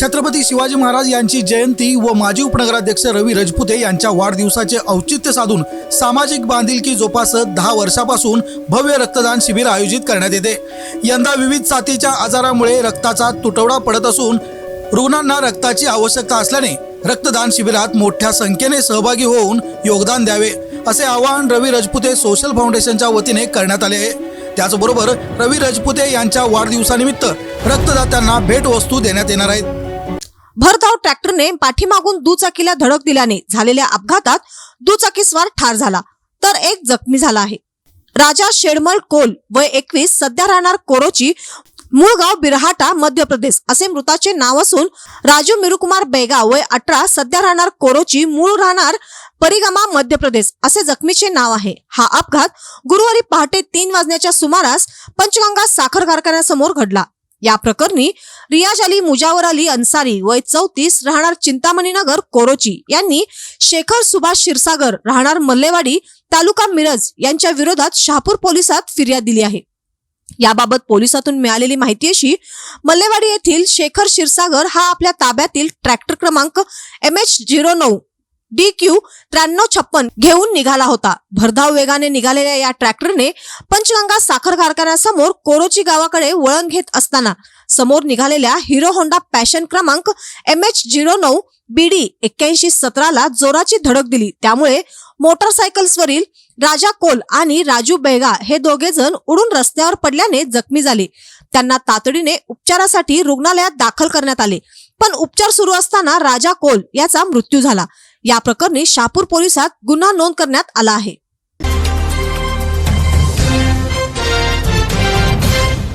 छत्रपती शिवाजी महाराज यांची जयंती व माजी उपनगराध्यक्ष रवी रजपुते यांच्या वाढदिवसाचे औचित्य साधून सामाजिक बांधिलकी जोपासत दहा वर्षापासून भव्य रक्तदान शिबिर आयोजित करण्यात येते. यंदा विविध साथीच्या आजारामुळे रक्ताचा तुटवडा पडत असून रुग्णांना रक्ताची आवश्यकता असल्याने रक्तदान शिबिरात मोठ्या संख्येने सहभागी होऊन योगदान द्यावे असे आवाहन रवी रजपुते सोशल फाउंडेशनच्या वतीने करण्यात आले आहे. त्याचबरोबर रवी रजपुते यांच्या वाढदिवसानिमित्त रक्तदात्यांना भेटवस्तू देण्यात येणार आहेत. भरधाव ट्रॅक्टरने पाठीमागून दुचाकीला धडक दिल्याने झालेल्या अपघातात दुचाकीस्वार ठार झाला तर एक जखमी झाला आहे. राजा शेडमल कोल वय एकवीस सध्या राहणार कोरोची मूळ गाव बिरहाटा मध्य प्रदेश असे मृताचे नाव असून राजू मिरुकुमार बेगा वय अठरा सध्या राहणार कोरोची मूळ राहणार परिगमा मध्य प्रदेश. असे जखमीचे नाव आहे. हा अपघात गुरुवारी पहाटे तीन वाजण्याच्या सुमारास पंचगंगा साखर कारखान्यासमोर घडला. या प्रकरणी रियाज अली मुजावर अली अन्सारी वय चौतीस राहणार चिंतामणी नगर कोरोची यांनी शेखर सुभाष क्षीरसागर राहणार मल्लेवाडी तालुका मिरज यांच्या विरोधात शहापूर पोलिसात फिर्याद दिली आहे. याबाबत पोलिसातून मिळालेली माहिती अशी मल्लेवाडी येथील शेखर क्षीरसागर हा आपल्या ताब्यातील ट्रॅक्टर क्रमांक एम एच झिरो नऊ डी क्यू त्र्याण्णव छप्पन घेऊन निघाला होता. भरधाव वेगाने निघालेल्या या ट्रॅक्टरने पंचगंगा साखर कारखान्यासमोर कोरोची गावाकडे वळण घेत असताना समोर निघालेल्या हिरो होंडा पॅशन क्रमांक एम एच झिरो नऊ बीडी एक्क्याऐंशी सतराला जोराची धडक दिली. त्यामुळे मोटरसायकल्सवरील राजा कोल आणि राजू बेगा हे दोघे जण उडून रस्त्यावर पडल्याने जखमी झाले. त्यांना तातडीने उपचारासाठी रुग्णालयात दाखल करण्यात आले. पण उपचार सुरू असताना राजा कोल याचा मृत्यू झाला. या प्रकरणी शापूर पोलिसात गुन्हा नोंद करण्यात आला आहे.